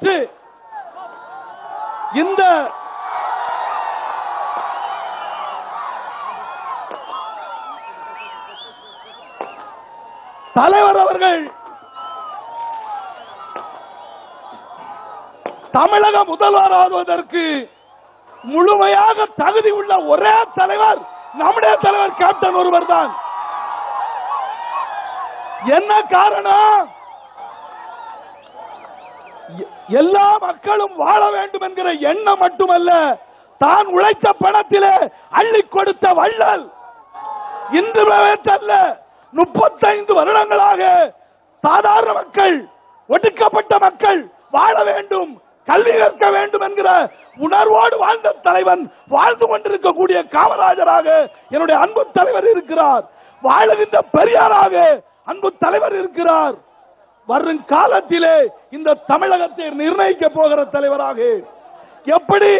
வரவேற்று இந்த தலைவர் அவர்கள் தமிழக முதல்வர் ஆகுவதற்கு முழுமையாக தகுதி உள்ள ஒரே தலைவர் நம்முடைய தலைவர் கேப்டன் ஒருவர் தான் என்ன காரணம்? எல்லா மக்களும் வாழ வேண்டும் என்கிற எண்ணம் மட்டுமல்ல தான் உழைத்த பணத்திலே அள்ளி கொடுத்த வள்ளல். இன்று அல்ல முப்பத்தைந்து வருடங்களாக சாதாரண மக்கள் ஒடுக்கப்பட்ட மக்கள் வாழ வேண்டும் கல்வி கற்க வேண்டும் என்கிற உணர்வோடு வாழ்ந்த தலைவன் வாழ்ந்து கொண்டிருக்கக்கூடிய காமராஜராக என்னுடைய அன்பு தலைவர் இருக்கிறார். வாழுகின்ற பெரியாராக அன்பு தலைவர் இருக்கிறார். வரும் காலத்திலே இந்த தமிழகத்தை நிர்ணயிக்க போகிற தலைவராக. எப்படி?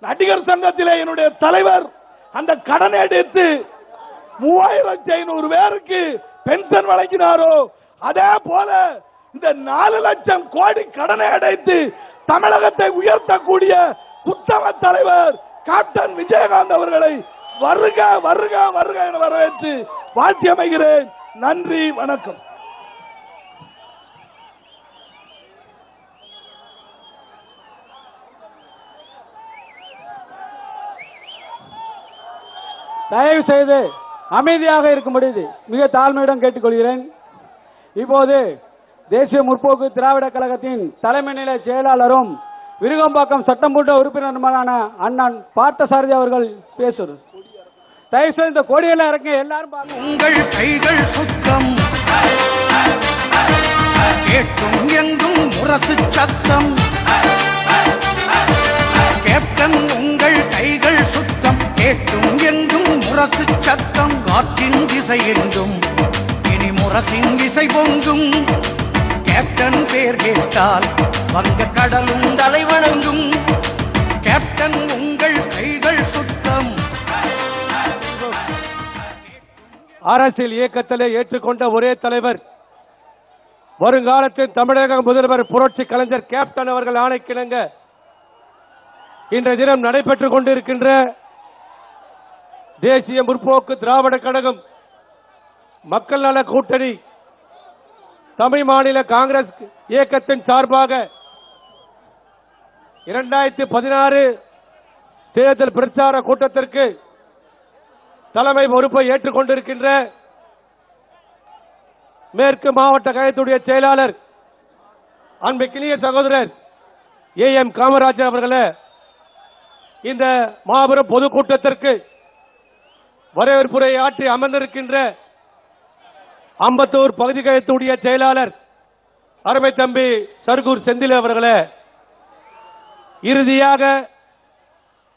நடிகர் சங்கத்திலே என்னுடைய தலைவர் அந்த கடனை எடுத்து மூவாயிரத்தி ஐநூறு பேருக்கு பென்ஷன் வழங்கினாரோ அதே போல இந்த நாலு லட்சம் கோடி கடனை அடைத்து தமிழகத்தை உயர்த்தக்கூடிய உத்தம தலைவர் கேப்டன் விஜயகாந்த் அவர்களை வருக வருக வருக என வரவேற்று வாழ்த்தி அமைகிறேன். நன்றி வணக்கம். தயவு செய்து அமைதியாக இருக்கும்படி மிக தாழ்மையுடன் கேட்டுக்கொள்கிறேன். இப்போது தேசிய முற்போக்கு திராவிட கழகத்தின் தலைமை நிலை செயலாளரும் விருகம்பாக்கம் சட்டமன்ற உறுப்பினருமான அண்ணன் பார்த்தசாரதி அவர்கள் பேசுறது. தயவு செய்து இந்த கொடியெல்லாம் இறங்க எல்லாரும் உங்கள் கைகள் சுத்தம். கேட்டும் எங்கும் முரசு சத்தம். கேப்டன் உங்கள் கைகள் சுத்தம். கேட்டும் எங்கும் முரசு சத்தம் காற்றின் திசை என்றும். இனி முரசின் இசை பொங்கும். கேப்டன் பேர் கேட்டால் வங்க கடலும் தலைவணங்கும் கேப்டன் உங்கள் கைகள் சுத்தம். அரசியல் இயக்கத்திலே ஏற்றுக்கொண்ட ஒரே தலைவர். வருங்காலத்தில் தமிழக முதல்வர் புரட்சி கலைஞர் கேப்டன் அவர்கள் ஆணைக்கிணங்க. இன்றைய தினம் நடைபெற்றுக் கொண்டிருக்கின்ற தேசிய முற்போக்கு திராவிட கழகம் மக்கள் நல கூட்டணி தமிழ் மாநில காங்கிரஸ் இயக்கத்தின் சார்பாக இரண்டாயிரத்தி பதினாறு தேர்தல் பிரச்சார கூட்டத்திற்கு தலைமை பொறுப்பை ஏற்றுக்கொண்டிருக்கின்ற மேற்கு மாவட்ட கழகத்துடைய செயலாளர் அன்புக்கினிய சகோதரர் ஏ எம் காமராஜர் அவர்களே இந்த மாபெரும் பொதுக்கூட்டத்திற்கு வரவேற்புரை ஆற்றி அமர்ந்திருக்கின்ற அம்பத்தூர் பகுதி கழகத்துடைய செயலாளர் அருமை தம்பி சர்கூர் செந்தில் அவர்களே இறுதியாக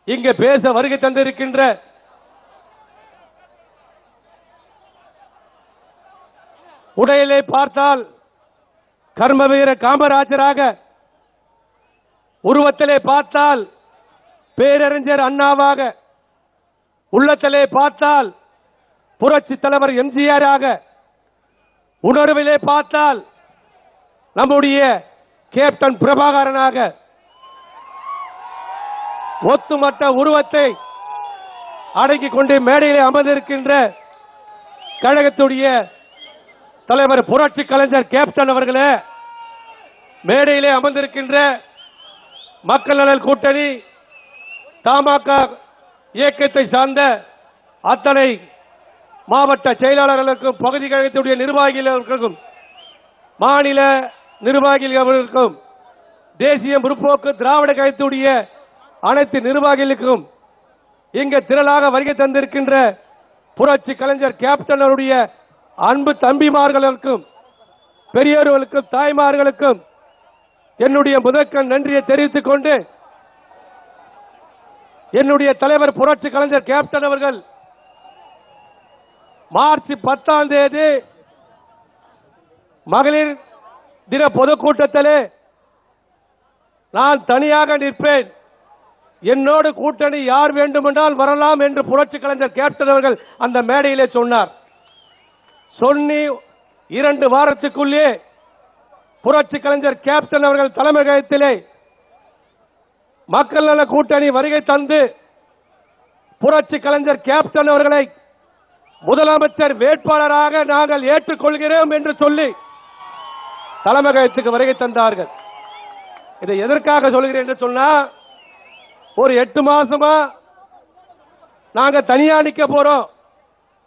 இங்கே பேச வருகை தந்திருக்கின்ற உடையிலே பார்த்தால் கர்மவீர காமராஜராக உருவத்திலே பார்த்தால் பேரறிஞர் அண்ணாவாக உள்ளத்திலே பார்த்தால் புரட்சி தலைவர் எம்ஜிஆராக உணர்விலே பார்த்தால் நம்முடைய கேப்டன் பிரபாகரனாக ஒத்துமட்ட உருவத்தை அடக்கிக் கொண்டு மேடையிலே அமர்ந்திருக்கின்ற கழகத்துடைய தலைவர் புரட்சி கலைஞர் கேப்டன் அவர்களே மேடையிலே அமர்ந்திருக்கின்ற மக்கள் நலன் கூட்டணி தமாக இயக்கத்தை சார்ந்த அத்தனை மாவட்ட செயலாளர்களுக்கும் பகுதி கழகத்துடைய நிர்வாகிகளுக்கும் மாநில நிர்வாகிகளுக்கும் தேசிய முற்போக்கு திராவிட கழகத்துடைய அனைத்து நிர்வாகிகளுக்கும் இங்கு திரளாக வருகை தந்திருக்கின்ற புரட்சி கலைஞர் கேப்டன் அவருடைய அன்பு தம்பிமார்களுக்கும் பெரியோர்களுக்கும் தாய்மார்களுக்கும் என்னுடைய முதற்கண் நன்றியை தெரிவித்துக் கொண்டு என்னுடைய தலைவர் புரட்சி கலைஞர் கேப்டன் அவர்கள் மார்ச் பத்தாம் தேதி மகளிர் தின பொதுக்கூட்டத்திலே நான் தனியாக நிற்பேன். என்னோடு கூட்டணி யார் வேண்டுமென்றால் வரலாம் என்று புரட்சி கலைஞர் கேப்டன் அவர்கள் அந்த மேடையிலே சொன்னார். சொன்னி இரண்டு வாரத்துக்குள்ளே புரட்சி கலைஞர் கேப்டன் அவர்கள் தலைமையகத்திலே மக்கள் நல கூட்டணி வருகை தந்து புரட்சி கலைஞர் கேப்டன் அவர்களை முதலமைச்சர் வேட்பாளராக நாங்கள் ஏற்றுக்கொள்கிறோம் என்று சொல்லி தலைமகத்துக்கு வருகை தந்தார்கள். இதை எதற்காக சொல்கிறேன் என்று சொன்னா ஒரு எட்டு மாசமா நாங்க தனியா நிக்க போறோம்.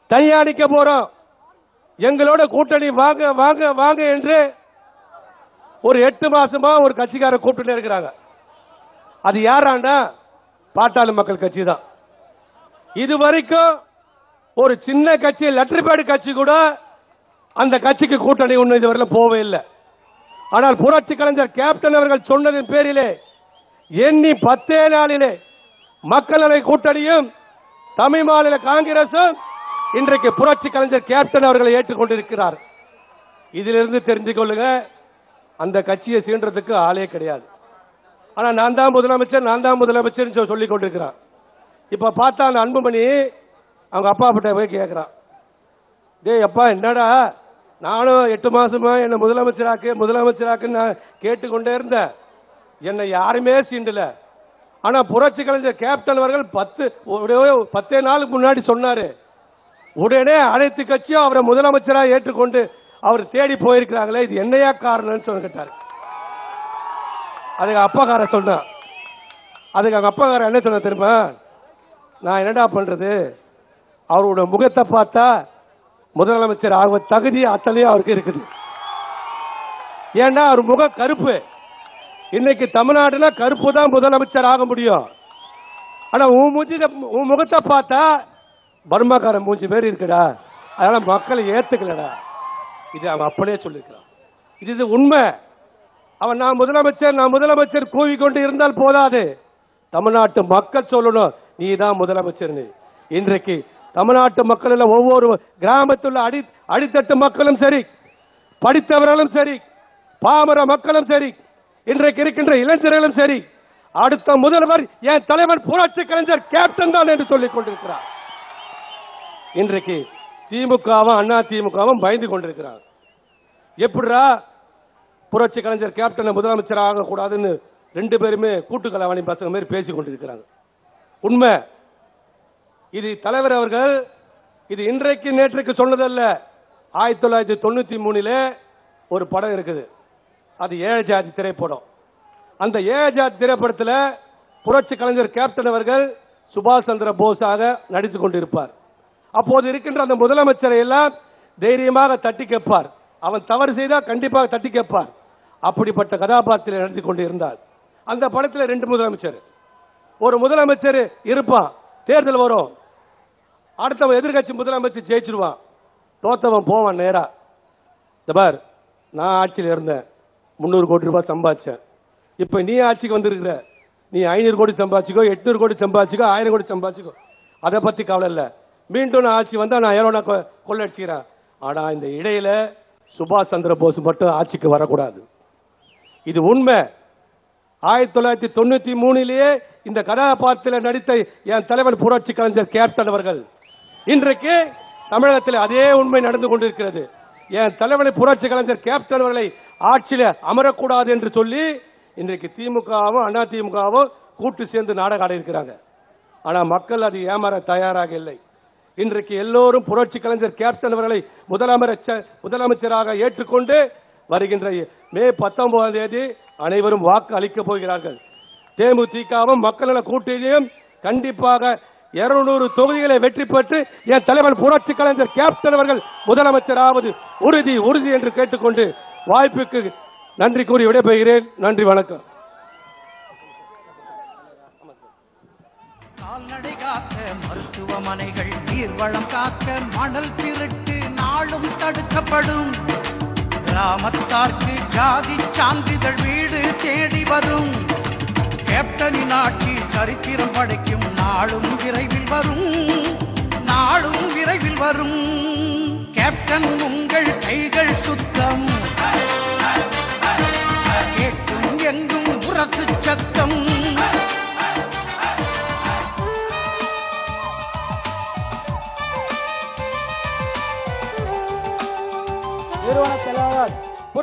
தனியா நிக்க போறோம். எங்களோட கூட்டணி வாங்க வாங்க வாங்க என்று ஒரு எட்டு மாசமா ஒரு கட்சிக்காரர் கூப்பிட்டு இருக்கிறாங்க. அது யாராண்டா? பாட்டாளி மக்கள் கட்சி தான் இது வரைக்கும் ஒரு சின்ன கட்சி லெட்டர்பேடு கட்சி கூட அந்த கட்சிக்கு கூட்டணி ஒன்றும் இதுவரையில் போவே இல்லை. ஆனால் புரட்சி கலைஞர் கேப்டன் அவர்கள் சொன்னதின் பேரிலே எண்ணி பத்தே நாளிலே மக்களவை கூட்டணியும் தமிழ் மாநில காங்கிரசும் இன்றைக்கு புரட்சி கலைஞர் கேப்டன் அவர்களை ஏற்றுக்கொண்டிருக்கிறார். இதிலிருந்து தெரிஞ்சு கொள்ளுங்க அந்த கட்சியை சீன்றதுக்கு ஆளே கிடையாது. ஆனால் நான் தான் முதலமைச்சர் நான் தான் முதலமைச்சர் சொல்லி கொண்டிருக்கிறான் இப்போ பார்த்தா அந்த அன்புமணி அவங்க அப்பா கிட்ட போய் கேட்குறான். டேய் அப்பா என்னடா? நானும் எட்டு மாதமா என்னை முதலமைச்சராக்கு முதலமைச்சராக்குன்னு நான் கேட்டுக்கொண்டே இருந்தேன். என்னை யாருமே சீண்டல. ஆனால் புரட்சி கலைஞர் கேப்டன் அவர்கள் பத்து பத்தே நாளுக்கு முன்னாடி சொன்னார். உடனே அனைத்து கட்சியும் அவரை முதலமைச்சராக ஏற்றுக்கொண்டு அவர் தேடி போயிருக்கிறாங்களே இது என்னையா காரணம்னு சொல்லி கேட்டார். அதுக்கு அப்பாக்கார சொன்னான் அதுக்கு அவங்க அப்பாக்கார என்ன சொன்ன தெரியுமா? நான் என்னடா பண்றது? அவரோட முகத்தை பார்த்தா முதலமைச்சர் ஆக தகுதி அத்தனையும் அவருக்கு இருக்குது. ஏன்னா அவர் முக கருப்பு. இன்னைக்கு தமிழ்நாட்டில் கருப்பு தான் முதலமைச்சர் ஆக முடியும். ஆனா உன் மூஞ்சி உன் முகத்தை பார்த்தா பர்மாக்கார மூஞ்சி பேர் இருக்குடா. அதனால மக்களை ஏத்துக்கலடா. இது அவன் அப்படியே சொல்லியிருக்கிறான். இது இது உண்மை. அவன் நான் முதலமைச்சர் நான் முதலமைச்சர் கூவிக்கொண்டு இருந்தால் போதாது. தமிழ்நாட்டு மக்கள் சொல்லணும் நீ தான் முதலமைச்சர்னு இன்றைக்கு தமிழ்நாட்டு மக்கள் எல்லாம் ஒவ்வொரு கிராமத்தில் அடி அடித்தட்டு மக்களும் சரி படித்தவர்களும் சரி பாமர மக்களும் சரி இன்றைக்கு இருக்கின்ற இளைஞர்களும் சரி அடுத்த முதல்வர் என் தலைவர் புரட்சி கலைஞர் கேப்டன் தான் என்று சொல்லிக் கொண்டிருக்கிறார். இன்றைக்கு திமுகவும் அண்ணா திமுகவும் பயந்து கொண்டிருக்கிறார். எப்படிரா புரட்சி கலைஞர் கேப்டன் முதலமைச்சர் ஆகக்கூடாதுன்னு ரெண்டு பேருமே கூட்டு கலவாணி பசங்க மாதிரி பேசி கொண்டிருக்கிறாங்க. உண்மை. இது தலைவர் அவர்கள் இது இன்றைக்கு நேற்றுக்கு சொன்னதல்ல. ஆயிரத்தி தொள்ளாயிரத்தி தொண்ணூற்றி மூணில் ஒரு படம் இருக்குது. அது ஏழை ஜாதி திரைப்படம். அந்த ஏழை ஜாதி திரைப்படத்தில் புரட்சி கலைஞர் கேப்டன் அவர்கள் சுபாஷ் சந்திர போஸாக நடித்து கொண்டிருப்பார். அப்போது இருக்கின்ற அந்த முதலமைச்சரை எல்லாம் தைரியமாக தட்டி கேட்பார். அவன் தவறு செய்தால் கண்டிப்பாக தட்டி கேட்பார். அப்படிப்பட்ட கதாபாத்திரம் நடந்து கொண்டு இருந்தார் அந்த படத்தில் ரெண்டு முதலமைச்சர். ஒரு முதலமைச்சர் இருப்பான் தேர்தல் வரும். அடுத்தவன் எதிர்கட்சி முதலமைச்சர் ஜெயிச்சிருவான். தோத்தவன் போவான் நேரா. இந்த பார் நான் ஆட்சியில் இருந்தேன். முந்நூறு கோடி ரூபாய் சம்பாதிச்சேன். இப்போ நீ ஆட்சிக்கு வந்திருக்கிற நீ ஐநூறு கோடி சம்பாதிச்சிக்கோ எட்நூறு கோடி சம்பாதிச்சிக்கோ ஆயிரம் கோடி சம்பாதிச்சிக்கோ. அதை பற்றி கவலை இல்லை. மீண்டும் நான் ஆட்சி வந்தால் நான் எவ்வளோ நான் கொ- கொள்ளடிச்சுக்கிறேன் ஆனால் இந்த இடையில சுபாஷ் சந்திர போஸ் மட்டும் ஆட்சிக்கு வரக்கூடாது. இது உண்மை. ஆயிரத்தி தொள்ளாயிரத்தி தொண்ணூத்தி மூணிலேயே இந்த கதாபாத்திரத்தில் நடித்த என் தலைவர் புரட்சி கலைஞர் கேப்டன் அவர்கள். இன்றைக்கு தமிழகத்தில் அதே உண்மை நடந்து கொண்டிருக்கிறது. என் தலைவனை புரட்சி கலைஞர் கேப்டன் அவர்களை ஆட்சியில் அமரக்கூடாது என்று சொல்லி இன்றைக்கு திமுகவும் அண்ணா கூட்டு சேர்ந்து நாடகம் ஆட இருக்கிறாங்க ஆனால் மக்கள் அது ஏமாற தயாராக இல்லை. இன்றைக்கு எல்லோரும் புரட்சி கலைஞர் கேப்டன் அவர்களை முதலமைச்சர் முதலமைச்சராக ஏற்றுக்கொண்டு வருகின்ற மே பத்தொன்பதாம் தேதி அனைவரும் வாக்கு அளிக்கப் போகிறார்கள். தேமுதிகவும் மக்கள் நல கூட்டணியும் கண்டிப்பாக இருநூறு தொகுதிகளை வெற்றி பெற்று என் தலைவர் புரட்சி கலைஞர் கேப்டன் அவர்கள் முதலமைச்சராவது உறுதி உறுதி என்று கேட்டுக்கொண்டு வாய்ப்புக்கு நன்றி கூறி விடைபெறுகிறேன். நன்றி வணக்கம். கால்நடை காக்க மருத்துவமனைகள் நீர்வளம் காக்க மணல் திருட்டு நாளும் தடுக்கப்படும். கிராமத்தார்க்கு ஜாதி சான்றிதழ் வீடு தேடி வரும். கேப்டனின் ஆட்சி சரித்திரம் படைக்கும் நாளும் விரைவில் வரும். நாளும் விரைவில் வரும். கேப்டன் உங்கள் கைகள் சுத்தம். கேட்கும் எங்கும் உரசு சத்தம்.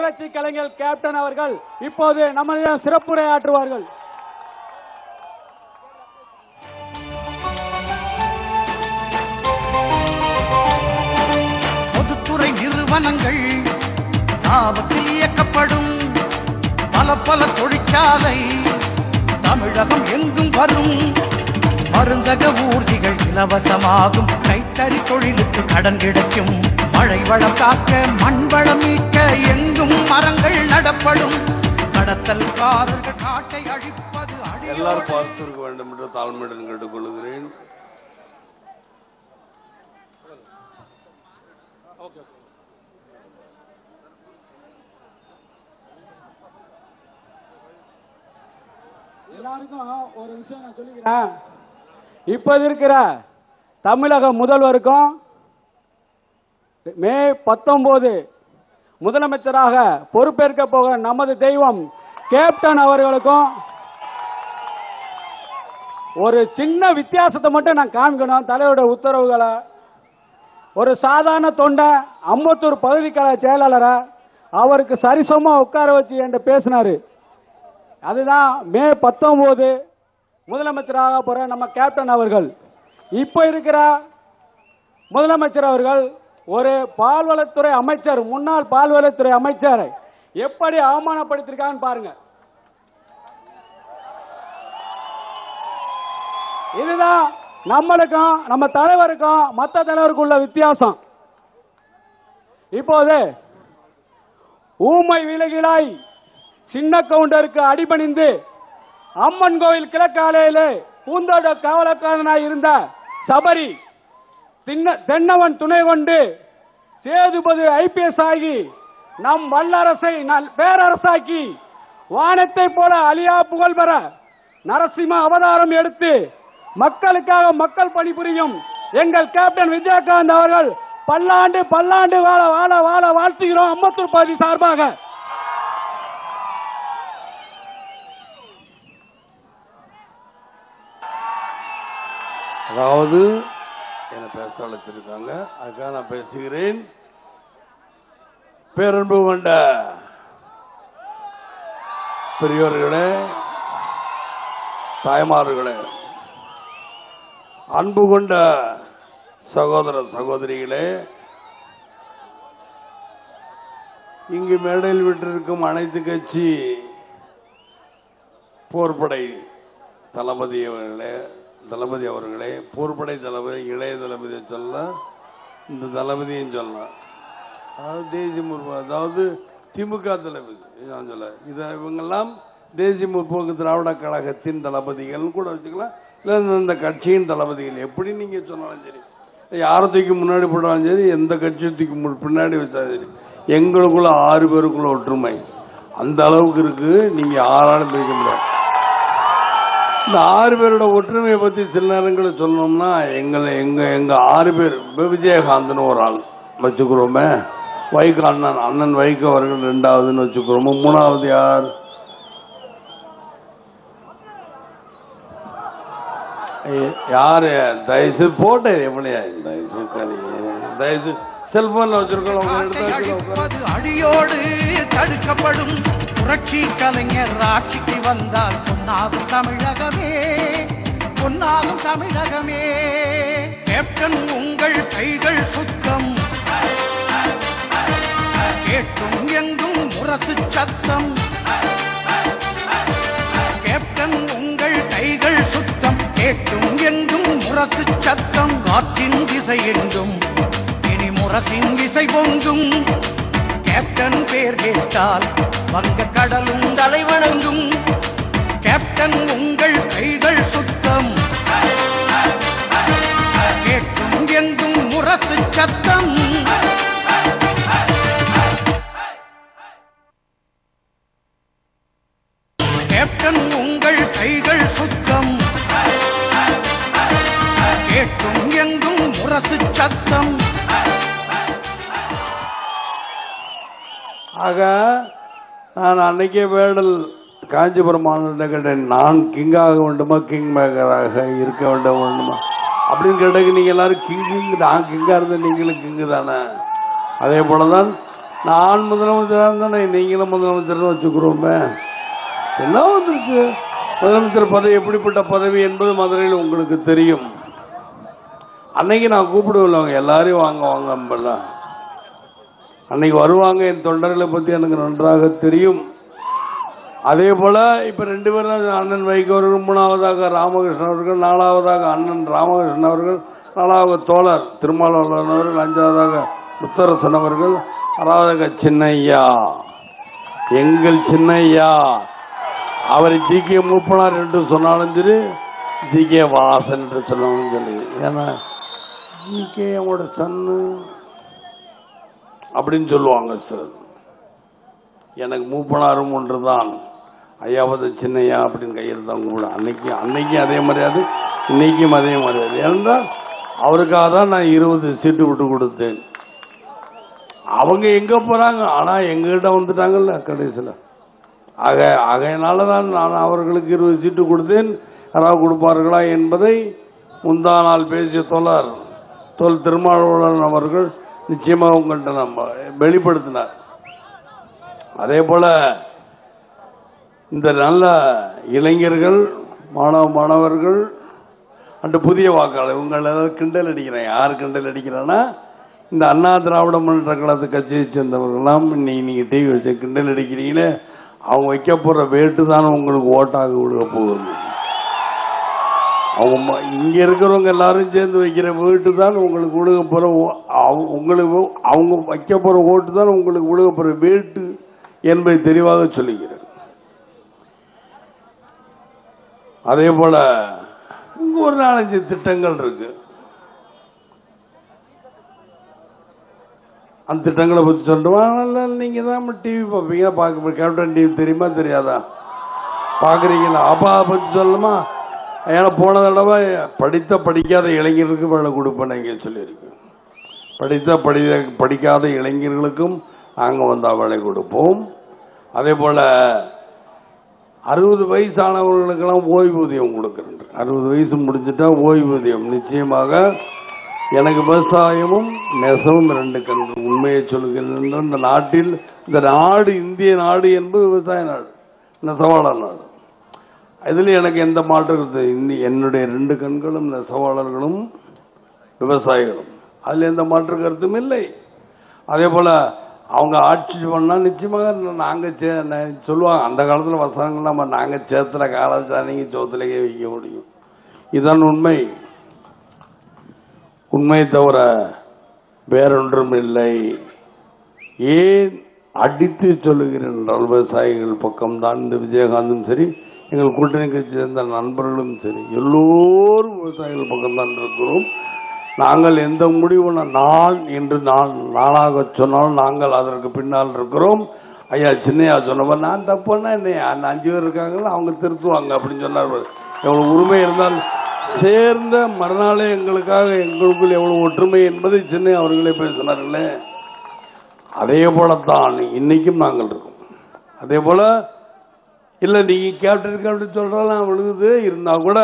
புரட்சி கலைஞர் கேப்டன் அவர்கள் இப்போது நம்மளிடம் சிறப்புரையாற்றுவார்கள். பொதுத்துறை நிறுவனங்கள் ஆபத்தில் இயக்கப்படும். பல பல தொழிற்சாலை தமிழகம் எங்கும் வரும். மருந்தக ஊர்திகள் இலவசமாகும். கைத்தறி தொழிலுக்கு கடன் கிடைக்கும். மழை வளம் காக்க மண் வளம் மீட்க எங்கும் மரங்கள் நடப்படும். கடத்தல்காரர்கள் காட்டை அழிப்பது எல்லாரும் பார்த்திருக்க வேண்டும் என்று தாழ்மையுடன் கேட்டுக்கொள்கிறேன் எல்லாருக்கும் ஒரு விஷயம் நான் சொல்லிக்கிறேன். இப்ப இருக்கிற தமிழக முதல்வருக்கும் மே பத்தொன்பது முதலமைச்சராக பொறுப்பேற்க போக நமது தெய்வம் கேப்டன் அவர்களுக்கும் ஒரு சின்ன வித்தியாசத்தை மட்டும் நான் காமிக்கணும். தலைவரோட உத்தரவுகளை. ஒரு சாதாரண தொண்டை அம்பத்தூர் பகுதிக்கால செயலாளரை அவருக்கு சரிசமா உட்கார வச்சு என்று பேசினாரு. அதுதான் மே பத்தொன்பது முதலமைச்சராக போற நம்ம கேப்டன் அவர்கள். இப்போ இருக்கிற முதலமைச்சர் அவர்கள் ஒரு பால்வளத்துறை அமைச்சர் முன்னாள் பால்வளத்துறை அமைச்சர் எப்படி அவமானப்படுத்திருக்கான்னு பாருங்க. இதுதான் நம்மளுக்கும் நம்ம தலைவருக்கும் மற்ற தலைவருக்கும் உள்ள வித்தியாசம். இப்போது ஊமை விலகிலாய் சின்ன கவுண்டருக்கு அடிபணிந்து அம்மன் கோயில் கிழக்காலையிலே பூந்தோட்ட காவலக்காரனாய் இருந்த சபரி தின்ன தென்னவன் துணை கொண்டு சேதுபதி ஐபிஎஸ் ஆகி நம் வல்லரசை பேரரசாக்கி வானத்தை போல அழியா புகழ் பெற நரசிம்ம அவதாரம் எடுத்து மக்களுக்காக மக்கள் பணிபுரியும் எங்கள் கேப்டன் விஜயகாந்த் அவர்கள் பல்லாண்டு பல்லாண்டு வாழ வாழ வாழ வாழ்த்துகிறோம் அம்பத்தூர் பகுதி சார்பாக. அதாவது என்னை பேச அழைச்சிருக்காங்க அதுக்காக நான் பேசுகிறேன். பேரன்பு கொண்ட பெரியோர்களே தாய்மார்களே அன்பு கொண்ட சகோதர சகோதரிகளே இங்கு மேடையில் விட்டிருக்கும் அனைத்து கட்சி போர்ப்படை தளபதி அவர்களே தளபதி அவர்களே போர்ப்படை தளபதி இளைய தளபதி சொல்லலாம் இந்த தளபதியும் சொல்லலாம். அதாவது தேசிய முற்போ அதாவது திமுக தளபதி நான் சொல்ல. இதை இவங்கெல்லாம் தேசிய முற்போக்கு திராவிட கழகத்தின் தளபதிகள்னு கூட வச்சுக்கலாம். இல்லை இந்த கட்சியின் தளபதிகள். எப்படி நீங்கள் சொன்னாலும் சரி. யாரை தூக்கி முன்னாடி போட்டாலும் சரி எந்த கட்சியத்துக்கு தூக்கி பின்னாடி வச்சாலும் சரி. எங்களுக்குள்ள ஆறு பேருக்குள்ள ஒற்றுமை. அந்த அளவுக்கு இருக்குது நீங்கள் யாராலும் பிரிக்க முடியாது. இந்த ஆறு பேரோட ஒற்றுமையை பத்தி சில நேரங்களில் சொல்லணும்னா எங்களை எங்க எங்க ஆறு பேர் இப்ப விஜயகாந்த்னு ஒரு ஆள் வச்சுக்கிறோமே. வைகோ அண்ணன் அண்ணன் வைகோ அவர்கள் ரெண்டாவதுன்னு வச்சுக்கிறோமோ. மூணாவது யார்? யாரு? தயவுசெய்து போட்டேன் எப்படியா தயவுசெய்து தயவுசெய்து செல்போன்ல வச்சிருக்கோம். அடியோடு தடுக்கப்படும். புரட்சி கலைஞர் ஆட்சிக்கு வந்தால் பொன்னாகும் தமிழகமே பொன்னாகும் தமிழகமே. கேப்டன் உங்கள் கைகள் சுத்தம். கேட்டும் எங்கும் முரசு சத்தம். கேப்டன் உங்கள் கைகள் சுத்தம். கேட்டும் எங்கும் முரசு சத்தம். காற்றின் திசை எங்கும் இனி முரசின் இசை பொங்கும். கேப்டன் பேர் கேட்டால் வங்க கடலும் தலைவணங்கும். கேப்டன் உங்கள் கைகள் சுத்தம். கேட்கும் எங்கும் முரசு சத்தம். கேப்டன் உங்கள் கைகள் சுத்தம். கேட்கும் எங்கும் முரசு சத்தம். ஆக நான் அன்னைக்கே வேடல் காஞ்சிபுரம் மாநிலத்தில் கேட்டேன் நான் கிங்காக வேண்டுமா கிங் மேக்கராக இருக்க வேண்டும் வேண்டுமா? அப்படின்னு கேட்டதுக்கு நீங்கள் எல்லாரும் கிங் கிங் நான் கிங்காக இருந்தேன் நீங்களும் கிங்கு தானே. அதே போலதான் நான் முதலமைச்சராக தானே நீங்களும் முதலமைச்சர்னு வச்சுக்கிறோமே. என்ன வந்துருக்கு? முதலமைச்சர் பதவி எப்படிப்பட்ட பதவி என்பது மதுரையில் உங்களுக்கு தெரியும். அன்னைக்கு நான் கூப்பிடுவேன் அவங்க எல்லாரையும் வாங்க வாங்க அன்னைக்கு வருவாங்க என் தொண்டர்களை பற்றி எனக்கு நன்றாக தெரியும். அதே போல் இப்போ ரெண்டு பேரும் அண்ணன் வைகோ அவர்கள் மூணாவதாக ராமகிருஷ்ணன் அவர்கள் நாலாவதாக அண்ணன் ராமகிருஷ்ணன் அவர்கள் நாலாவது தோழர் திருமாவளவன் அவர்கள் அஞ்சாவதாக முத்தரசன் அவர்கள் ஆறாவதாக சின்னையா. எங்கள் சின்னையா. அவர் ஜி கே மூப்பனார் என்று சொன்னாலும் சரி ஜி கே வாசன் என்று சொன்னாலும் சரி. ஏன்னா ஜி கே அவங்களோட சன்னு அப்படின்னு சொல்லுவாங்க சார் எனக்கு மூப்பனாரும் ஒன்று தான் ஐயாவது சின்னையா அப்படின்னு கையில் தான் கூட அன்னைக்கு அன்னைக்கும் அதே மரியாதை இன்னைக்கும் அதே மரியாதை. ஏனென்றால் அவருக்காக தான் நான் இருபது சீட்டு விட்டு கொடுத்தேன். அவங்க எங்கே போகிறாங்க ஆனால் எங்ககிட்ட வந்துட்டாங்கல்ல கடைசியில். ஆக ஆகையினால தான் நான் அவர்களுக்கு இருபது சீட்டு கொடுத்தேன். யாராவது கொடுப்பார்களா என்பதை முந்தா நாள் பேசிய தோழர் தோல் திருமாவளவன் அவர்கள் நிச்சயமாக உங்கள்கிட்ட நம்ம வெளிப்படுத்தினார். அதே போல இந்த நல்ல இளைஞர்கள் மாணவ மாணவர்கள் அந்த புதிய வாக்காளர் இவங்க கிண்டல் அடிக்கிறேன். யார் கிண்டல் அடிக்கிறேன்னா இந்த அண்ணா திராவிட முன்னேற்ற கழகத்து கட்சியை சேர்ந்தவர்கள்லாம் இன்னைக்கு நீங்கள் டிவி வச்சு கிண்டல் அடிக்கிறீங்களே அவங்க வைக்க போகிற வேட்டு தான் உங்களுக்கு ஓட்டாக விழுக போகுது. அவங்க இங்கே இங்க இருக்கிறவங்க எல்லாரும் சேர்ந்து வைக்கிற வீட்டு தான் உங்களுக்கு விழுக போற ஓ- அவங்க- உங்களுக்கு அவங்க வைக்க போற ஓட்டு தான் உங்களுக்கு விழுக போற வீட்டு என்பதை தெளிவாக சொல்லுகிறேன் அதே போல இங்க ஒரு நாலஞ்சு திட்டங்கள் இருக்கு. அந்த திட்டங்களை பத்தி சொல்லிட்டுமா? நீங்க தான் டிவி பார்ப்பீங்க. பார்க்க கேப்டன் டிவி தெரியுமா தெரியாதா? பார்க்குறீங்களா? அப்பா பற்றி சொல்லணுமா? ஏன்னா போன தடவை படித்த படிக்காத இளைஞர்களுக்கு வேலை கொடுப்பேன் இங்கே சொல்லியிருக்கு படித்த படி படிக்காத இளைஞர்களுக்கும் நாங்கள் வந்தால் வேலை கொடுப்போம். அதே போல் அறுபது வயசானவர்களுக்கெல்லாம் ஓய்வூதியம் கொடுக்குறேன். அறுபது வயசு முடிஞ்சிட்டா ஓய்வூதியம். நிச்சயமாக எனக்கு விவசாயமும் நெசவும் ரெண்டு கண்கள் உண்மையை சொல்கிறேன் இந்த நாட்டில் இந்த நாடு இந்திய நாடு என்பது விவசாய நாடு. நெசவாளர் நாடு? இதில் எனக்கு எந்த மாற்றம் இருக்குது என்னுடைய ரெண்டு கண்களும் நெசவாளர்களும் விவசாயிகளும். அதில் எந்த மாற்று கருத்தும் இல்லை. அதே போல் அவங்க ஆட்சி பண்ணால் நிச்சயமாக நாங்கள் சே ந- சொல்லுவாங்க அந்த காலத்தில் வசனங்கள் நம்ம நாங்கள் சேத்துல காலாச்சாரிங்க சோத்துலேயே வைக்க முடியும். இதுதான் உண்மை. உண்மை தவிர வேறொன்றும் இல்லை. ஏன் அடித்து சொல்லுகிறேன் என்றால் விவசாயிகள் பக்கம்தான். இந்த விஜயகாந்தும் சரி எங்கள் கூட்டணி கட்சி சேர்ந்த நண்பர்களும் சரி எல்லோரும் விவசாயிகள் பக்கம்தான் இருக்கிறோம். நாங்கள் எந்த முடிவும் நான் என்று நான் நானாக சொன்னாலும் நாங்கள் அதற்கு பின்னால் இருக்கிறோம். ஐயா சின்னையா சொன்னப்ப நான் தப்புன்னா என்ன அந்த அஞ்சு பேர் இருக்காங்களா அவங்க திருத்துவாங்க அப்படின்னு சொன்னார். எவ்வளோ உரிமை இருந்தால் சேர்ந்த மறுநாளே எங்களுக்காக எங்களுக்குள் எவ்வளோ ஒற்றுமை என்பதை சின்ன அவர்களே பேசினார்களே. அதே போலத்தான் இன்னைக்கும் நாங்கள் இருக்கோம். அதே போல இல்லை நீங்க கேப்டன் கேப்டன் சொல்றதெல்லாம் விழுகுது இருந்தா கூட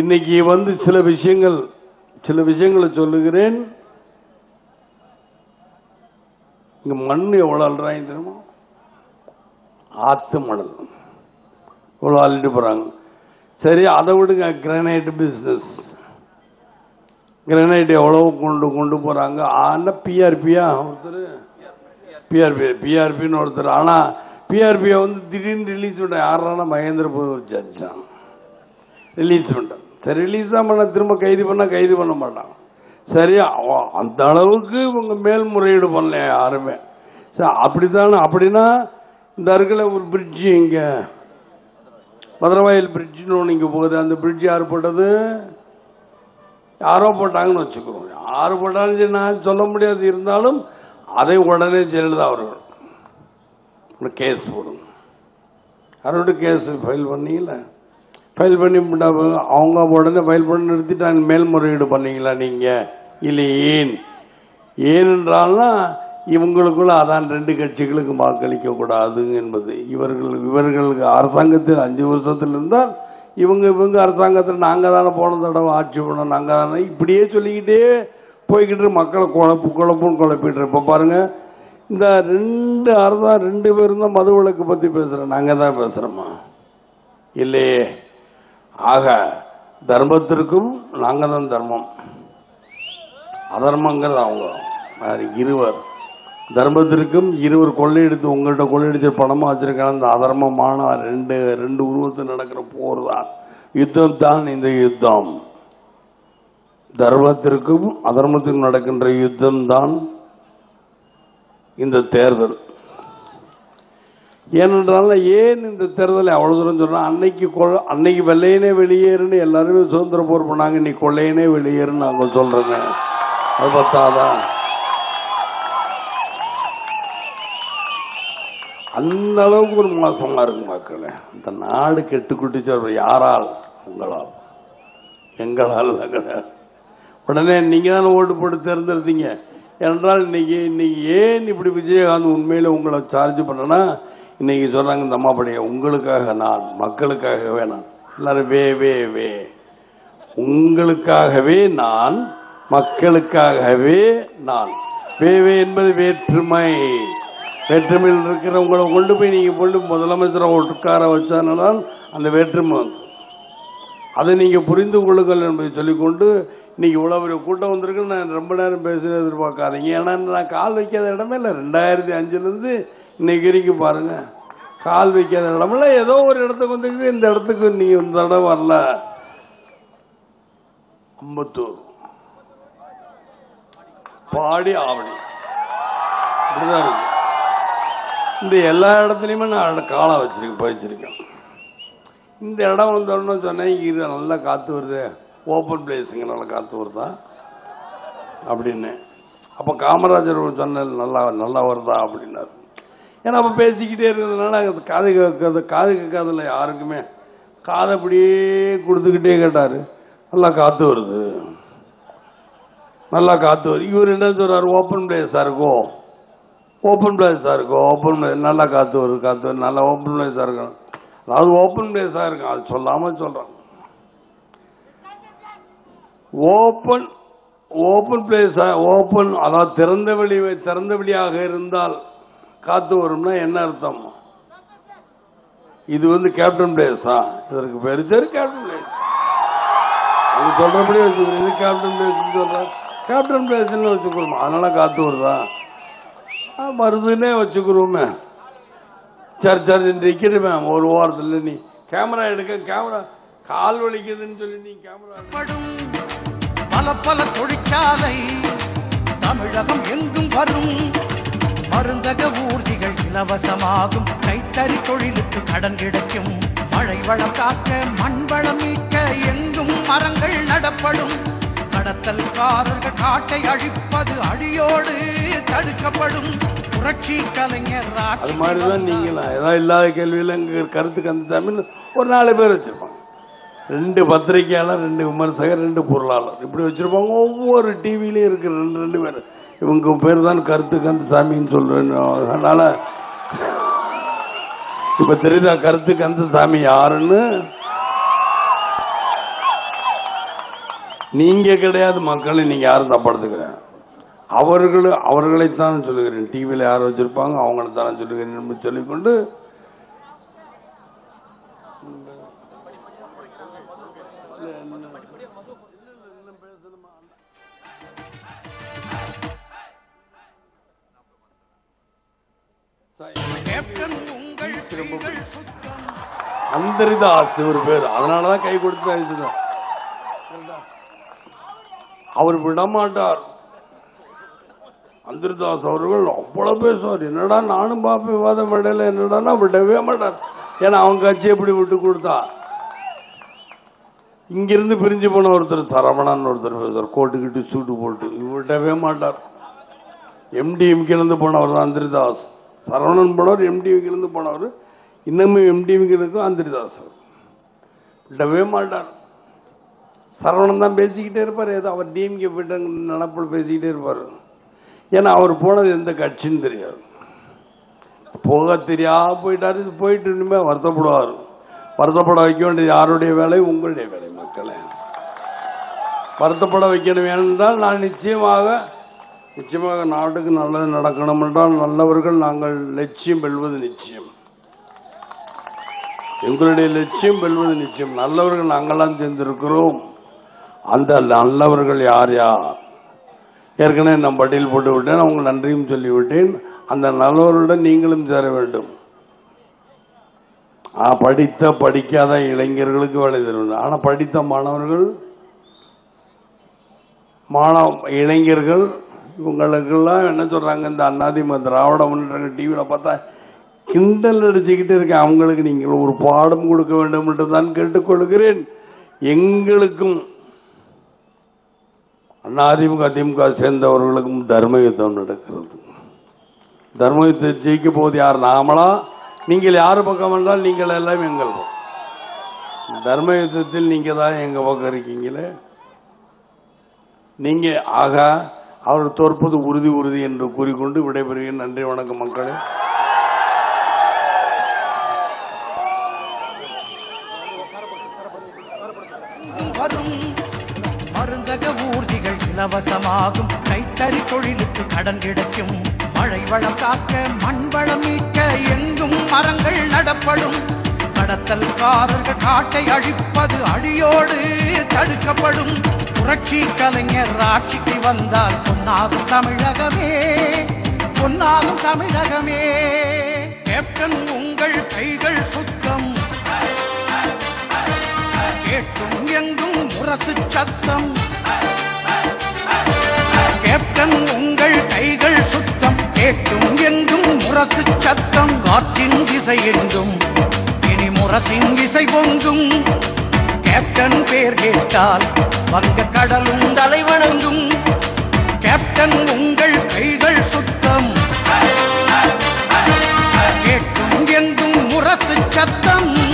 இன்னைக்கு வந்து சில விஷயங்கள் சில விஷயங்களை சொல்லுகிறேன். இங்க மண் எவ்வளவு அல்றாங்க தெரியுமா? ஆத்து மணல். இவ்வளோ அள்ளிட்டு போறாங்க. சரி அதை விடுங்க கிரானைட் பிஸ்னஸ் கிரானைட் எவ்வளோ கொண்டு கொண்டு போறாங்க? ஆனால் பிஆர்பியா ஒருத்தர். பிஆர்பி பிஆர்பின்னு ஒருத்தர். ஆனால் பிஆர்பியை வந்து திடீர்னு ரிலீஸ் பண்ண யாரானா மகேந்திர போய் தான். ரிலீஸ் பண்ணிட்டான் சரி ரிலீஸ் தான் பண்ண திரும்ப கைது பண்ணால் கைது பண்ண மாட்டான். சரி அவ- அந்த அளவுக்கு இவங்க மேல்முறையீடு பண்ணல யாருமே? சரி அப்படித்தானே அப்படின்னா இந்த அருகில் ஒரு பிரிட்ஜு இங்கே. மதுரவாயில் பிரிட்ஜுன்னு ஒன்று இங்கே போகுது. அந்த பிரிட்ஜ் யார் போட்டது? யாரோ போட்டாங்கன்னு வச்சுக்கோங்க. யார் போட்டாலும் சரி நான் சொல்ல முடியாது. இருந்தாலும் அதை உடனே ஜெயலலிதா அவர்கள். கேஸ் போடுங்க. யாரோட கேஸ் ஃபைல் பண்ணீங்கள ஃபைல் பண்ணி முட்டா- அவங்க உடனே ஃபைல் பண்ணி நிறுத்திட்டாங்க. மேல்முறையீடு பண்ணீங்களா நீங்கள் இல்லை ஏன்? ஏனென்றால்னா இவங்களுக்குள்ள அதான் ரெண்டு கட்சிகளுக்கு வாக்களிக்க கூடாது என்பது. இவர்கள் இவர்களுக்கு அரசாங்கத்தில் அஞ்சு வருஷத்தில் இருந்தால் இவங்க இவங்க அரசாங்கத்தில் நாங்கள் தானே போன தடவை ஆட்சி பண்ணோம். நாங்கள் தானே இப்படியே சொல்லிக்கிட்டே போய்கிட்டு மக்களை குழப்பு குழப்புன்னு குழப்பிட்டு இருப்ப பாருங்கள் இந்த ரெண்டு அர்த்தா ரெண்டு பேரும் தான் மது விளக்கு பற்றி பேசுகிறோம் நாங்கள் தான் பேசுகிறோமா இல்லையே. ஆக தர்மத்திற்கும் நாங்கள் தான் தர்மம். அதர்மங்கள் அவங்க. வேறு இருவர். தர்மத்திற்கும் இருவர் கொள்ளையடித்து உங்கள்கிட்ட கொள்ளையடிச்ச பணமாக வச்சிருக்காங்க. அந்த அதர்மமான ரெண்டு ரெண்டு உருவத்தில் நடக்கிற போர் தான். யுத்தம் தான் இந்த யுத்தம். தர்மத்திற்கும் அதர்மத்திற்கும் நடக்கின்ற யுத்தம் தான் இந்த தேர்தல். ஏனென்றால் ஏன் இந்த தேர்தலை அவ்வளோ தூரம் சொன்னால் அன்னைக்கு கொள் அன்னைக்கு வெள்ளையனே வெளியேறுன்னு எல்லாருமே சுதந்திர போர் பண்ணாங்க இன்னைக்கு கொள்ளையனே வெளியேறுன்னு நாங்கள் சொல்கிறேங்க அது பத்தாதான் அந்த அளவுக்கு ஒரு மோசமாக இருக்கு மக்களே. இந்த நாடு கெட்டு குட்டிச்சு யாரால்? உங்களால். எங்களால் உடனே நீங்கள் தானே ஓட்டு போட்டு தேர்ந்தெடுத்தீங்க. என்றால் இன்னைக்கு இன்னைக்கு ஏன் இப்படி விஜயகாந்த் உண்மையில் உங்களை சார்ஜ் பண்ணனா இன்னைக்கு சொல்கிறாங்க இந்த அம்மா படைய உங்களுக்காக நான் மக்களுக்காகவே நான். எல்லாரும் வே வே வே. உங்களுக்காகவே நான் மக்களுக்காகவே நான். வே வே என்பது வேற்றுமை. வேற்றுமையில் இருக்கிறவங்களை கொண்டு போய் நீங்கள் கொண்டு முதலமைச்சரை உட்கார வச்சானால் அந்த வேற்றுமை வந்து அதை நீங்கள் புரிந்து கொள்ளுங்கள் என்பதை சொல்லிக்கொண்டு இன்னைக்கு இவ்வளோ பெரிய கூட்டம் வந்திருக்கு நான் ரொம்ப நேரம் பேசுறது எதிர்பார்க்காதீங்க. ஏன்னா நான் கால் வைக்காத இடமே இல்லை. ரெண்டாயிரத்தி அஞ்சுலேருந்து இன்னைக்கு வரைக்கும் பாருங்கள் கால் வைக்காத இடமில்ல. ஏதோ ஒரு இடத்துக்கு வந்துருக்கு. இந்த இடத்துக்கு நீங்கள் இந்த இடம் வரல. அம்பத்தூர். பாடி ஆவணி அப்படிதான் இருக்கு. இந்த எல்லா இடத்துலையுமே நான் காலம் வச்சிருக்கேன் போயிச்சிருக்கேன். இந்த இடம் வந்தோடனே சொன்னேன் இது நல்லா காற்று வருது. ஓப்பன் பிளேஸுங்க நல்லா காற்று வருதா? அப்படின்னு. அப்போ காமராஜர் சொன்னது நல்லா நல்லா வருதா அப்படின்னாரு. ஏன்னா அப்போ பேசிக்கிட்டே இருக்கிறதுனால அது காது கேட்காது காது கேட்காதில்ல யாருக்குமே. காதை அப்படியே கொடுத்துக்கிட்டே கேட்டார். நல்லா காற்று வருது. நல்லா காற்று வருது. இவர் என்ன சொல்கிறார் ஓப்பன் பிளேஸாக இருக்கும் ஓப்பன் பிளேஸாக இருக்கும் ஓப்பன் பிளேஸ் நல்லா காற்று வருது காற்று வருது. நல்லா ஓப்பன் பிளேஸாக இருக்கும் அதாவது ஓப்பன் பிளேஸாக இருக்கும் அது சொல்லாமல் சொல்கிறேன் ஓப்பன் ஓப்பன் பிளேஸ் ஓப்பன் அதாவது திறந்த வெளி திறந்த வெளியாக இருந்தால் காத்து வரும்னா என்ன அர்த்தம்? இது வந்து கேப்டன் பிளேஸா இதற்கு பேர் சரி கேப்டன் பிளேஸ் அது சொல்றபடி வச்சுக்கிறோம் இது கேப்டன் பிளேஸ் சொல்கிறேன் கேப்டன் பிளேஸ்ன்னு வச்சுக்கிறோம் அதனால காத்து வருதா? மருதுன்னே வச்சுக்கிறோமே. சரி சரி நிற்கிறமே ஒரு வாரத்தில் நீ கேமரா எடுக்க கேமரா கால் வலிக்குதுன்னு சொல்லி நீ கேமரா பல பல தொழிற்சாலை தமிழகம் எங்கும் வரும். மருந்தக ஊர்திகள் இலவசமாகும். கைத்தறி தொழிலுக்கு கடன் கிடைக்கும். மழை வளம் காக்க மண் வளம் மீட்க எங்கும் மரங்கள் நடப்படும். கடத்தல்காரர்கள் காட்டை அழிப்பது அடியோடு தடுக்கப்படும். புரட்சி கலைஞர் அது மாதிரிதான் நீங்களா ஏதாவது இல்லாத கேள்வியில் எங்க கருத்து தமிழ் ஒரு நாலு பேர் வச்சிருப்பாங்க. ரெண்டு பத்திரிகையாளர் ரெண்டு விமர்சகர் ரெண்டு பொருளாளர். இப்படி வச்சுருப்பாங்க. ஒவ்வொரு டிவிலையும் இருக்கிற ரெண்டு ரெண்டு பேர். இவங்க பேர் தான் கருத்து கந்தசாமின்னு சொல்கிறேன் அதனால் இப்போ தெரியுதா கருத்து கந்தசாமி யாருன்னு? நீங்கள் கிடையாது மக்களை. நீங்கள் யாரும் தப்படுத்துக்கிறேன் அவர்கள் அவர்களைத்தான் சொல்லுகிறேன். டிவியில் யார் வச்சுருப்பாங்க? அவங்களை தானே சொல்லுகிறேன் சொல்லிக்கொண்டு சுத்தம். அந்தரிதாஸ் ஒரு பேர். அதனால தான் கை கொடுத்து அழிச்சுதான் அவர் விடமாட்டார் அந்தரிதாஸ் அவர்கள் அவ்வளவு பேசுவார். என்னடா நானும் பார்ப்பேன் விவாதம் இடையில என்னடான்னா விடவே மாட்டார். ஏன்னா அவங்க கட்சி எப்படி விட்டு கொடுத்தா? இங்கிருந்து பிரிஞ்சு போன ஒருத்தர் சரவணன் ஒருத்தர் பேசுவார் கோட்டுக்கிட்டு சூட்டு போட்டு இவர் விடவே மாட்டார். எம்டிஎம்கிலிருந்து போனவர் தான் அந்திரிதாஸ். சரவணன் போனவர் எம்டிவிக்கிலேருந்து போனவர். இன்னமும் எம்டிவிக்கு இருக்கும் ஆந்திரிதாசர். விடவே மாட்டார். சரவணன் தான் பேசிக்கிட்டே இருப்பார். ஏதோ அவர் டிஎம்கே போயிட்டாங்க நினப்பில் பேசிக்கிட்டே இருப்பார். ஏன்னா அவர் போனது எந்த கட்சின்னு தெரியாது. போக தெரியாம போயிட்டாரு. இது போயிட்டு இனிமேல் வருத்தப்படுவார். வருத்தப்பட வைக்க வேண்டியது யாருடைய வேலை? உங்களுடைய வேலை மக்களே. வருத்தப்பட வைக்கணும் ஏனென்றால் நான் நிச்சயமாக நிச்சயமாக நாட்டுக்கு நல்லது நடக்கணும் என்றால் நல்லவர்கள் நாங்கள் லட்சியம் வெல்வது நிச்சயம். எங்களுடைய லட்சியம் வெல்வது நிச்சயம். நல்லவர்கள் நாங்களாம் சேர்ந்திருக்கிறோம். அந்த நல்லவர்கள் யார் யார்? ஏற்கனவே நான் பட்டியல் போட்டு விட்டேன். அவங்க நன்றியும் சொல்லிவிட்டேன். அந்த நல்லவர்களுடன் நீங்களும் சேர வேண்டும். ஆ, படித்த படிக்காத இளைஞர்களுக்கு வேலை தருவது ஆனால் படித்த மாணவர்கள் மாணவ இளைஞர்கள் இவங்களுக்கெல்லாம் என்ன சொல்றாங்க இந்த அண்ணாதிமுக திராவிட முன்னேற்ற டிவியில் பார்த்தா கிண்டல் அடிச்சுக்கிட்டு இருக்கேன். அவங்களுக்கு நீங்கள் ஒரு பாடம் கொடுக்க வேண்டும் என்று தான் கேட்டுக்கொள்கிறேன். எங்களுக்கும் அதிமுக திமுக சேர்ந்தவர்களுக்கும் தர்ம யுத்தம் நடக்கிறது. தர்ம யுத்தத்தை ஜெயிக்க போவது யார்? நாமளா? நீங்கள் யார் பக்கம் வந்தால் நீங்கள் எல்லாம் எங்கள் தர்ம யுத்தத்தில் நீங்கள் தான் எங்க பக்கம் இருக்கீங்களே? நீங்க ஆக அவர் தோற்பது உறுதி உறுதி என்று கூறிக்கொண்டு விடைபெறுகிறேன். நன்றி வணக்கம் மக்களே. மருந்தக ஊர்திகள் இலவசமாகும். கைத்தறி தொழிலுக்கு கடன் கிடைக்கும். மழை வளம் காக்க மண் வளம் மீட்க எங்கும் மரங்கள் நடப்படும். கடத்தல்காரர்கள் காட்டை அழிப்பது அடியோடு தடுக்கப்படும். புரட்சி கலைஞர் ஆட்சிக்கு வந்தால் பொன்னாகும் தமிழகமே பொன்னாகும் தமிழகமே. கேப்டன் உங்கள் கைகள் சுத்தம். கேட்டும் எங்கும் முரசு சத்தம். கேப்டன் உங்கள் கைகள் சுத்தம். கேட்டும் எங்கும் முரசு சத்தம். காற்றின் திசை எங்கும் இனி முரசின் இசை பொங்கும். கேப்டன் பேர் கேட்டால் வங்க கடலும் தலைவணங்கும். கேப்டன் உங்கள் கைகள் சுத்தம். கேட்கும் எங்கும் முரசு சத்தம்.